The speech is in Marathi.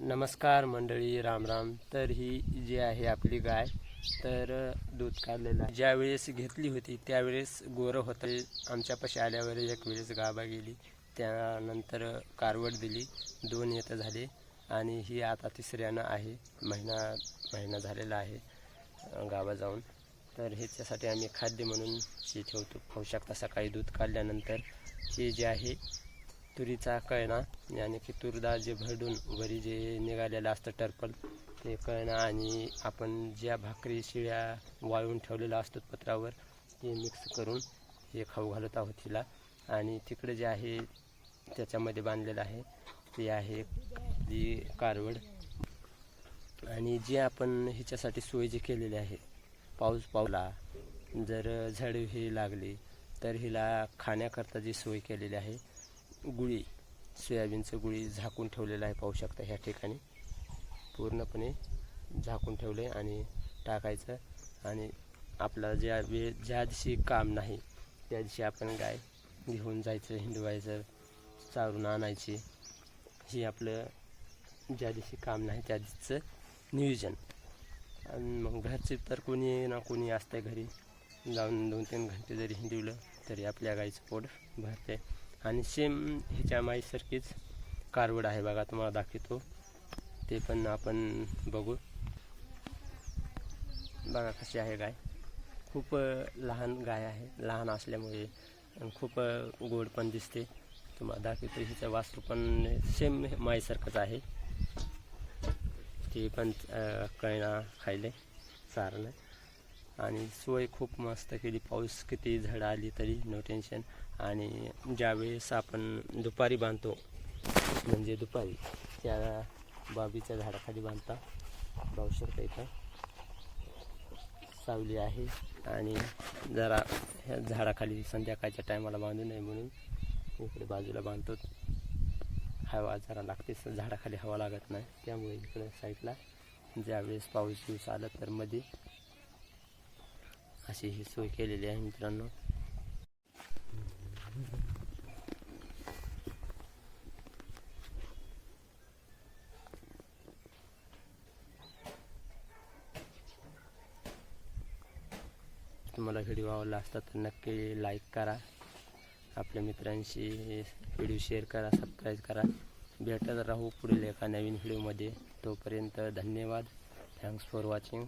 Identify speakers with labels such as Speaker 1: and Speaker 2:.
Speaker 1: नमस्कार मंडळी राम राम. तर ही जी आहे आपली गाय तर दूध काढलेलं आहे. ज्यावेळेस घेतली होती त्यावेळेस गोरं होतं. आमच्यापाशी आल्यावर एक वेळेस गाभा गेली. त्यानंतर कारवड दिली. दोन येतं झाले. आणि ही आता तिसऱ्यानं आहे. महिना महिना झालेला आहे गावा जाऊन. तर ह्याच्यासाठी आम्ही खाद्य म्हणून हे ठेवतो. पाहू शकता. सकाळी दूध काढल्यानंतर हे जे आहे तुरीचा कळणा याने की तुरदा जे भरडून वरी जे निघालेलं असतं टर्पल ते कळणा आणि आपण ज्या भाकरी शिळ्या वाळून ठेवलेल्या असतो पत्रावर ते मिक्स करून हे खाऊ घालत आहोत तिला. आणि तिकडे जे आहे त्याच्यामध्ये बांधलेलं आहे ते आहे जी कारवड. आणि जे आपण ह्याच्यासाठी सोय जी केलेली आहे पाऊस पावला जर झाड ही लागली तर हिला खाण्याकरता जी सोय केलेली आहे गुळी सोयाबीनचं गुळी झाकून ठेवलेलं आहे पाहू शकता ह्या ठिकाणी. पूर्णपणे झाकून ठेवले आणि टाकायचं आणि आपला ज्या वेळ ज्या दिवशी काम नाही त्या दिवशी आपण गाय घेऊन जायचं हिंडवायचं चारून आणायची. ही आपलं ज्या दिवशी काम नाही त्या दिवशीचं नियोजन. आणि मग घरचे तर कोणी ना कोणी असतं घरी. जाऊन दोन तीन घंटे जरी हिंडवलं तरी आपल्या गाईचं पोट भरते आणि सेम ह्याच्या माईसारखीच कारवड आहे बघा तुम्हाला दाखवतो. ते पण आपण बघू. बघा कशी आहे गाय. खूप लहान गाय आहे. लहान असल्यामुळे खूप गोड पण दिसते. तुम्हाला दाखवतो हिचं वास्तू पण सेम माईसारखंच आहे. ते पण कळणा खायले चारणं आणि सोय खूप मस्त केली. पाऊस किती झड आली तरी नो टेन्शन आणि ज्यावेळेस आपण दुपारी बांधतो म्हणजे दुपारी त्या बाबीच्या झाडाखाली बांधता. पाहू शकता इथं? सावली आहे. आणि जरा ह्या झाडाखाली संध्याकाळच्या टायमाला बांधू नये म्हणून इकडे बाजूला बांधतो. हवा जरा लागते स- झाडाखाली हवा लागत नाही. त्यामुळे इकडे साईडला ज्यावेळेस पाऊस दिवस आला तर मध्ये अशी ही सोय केलेली आहे मित्रांनो. तुम्हाला व्हिडिओ आवडला असता तर नक्की लाईक करा. आपल्या मित्रांशी व्हिडिओ शेअर करा सबस्क्राईब करा. भेटत राहू पुढील एका नवीन व्हिडिओमध्ये. तोपर्यंत धन्यवाद. Thanks for watching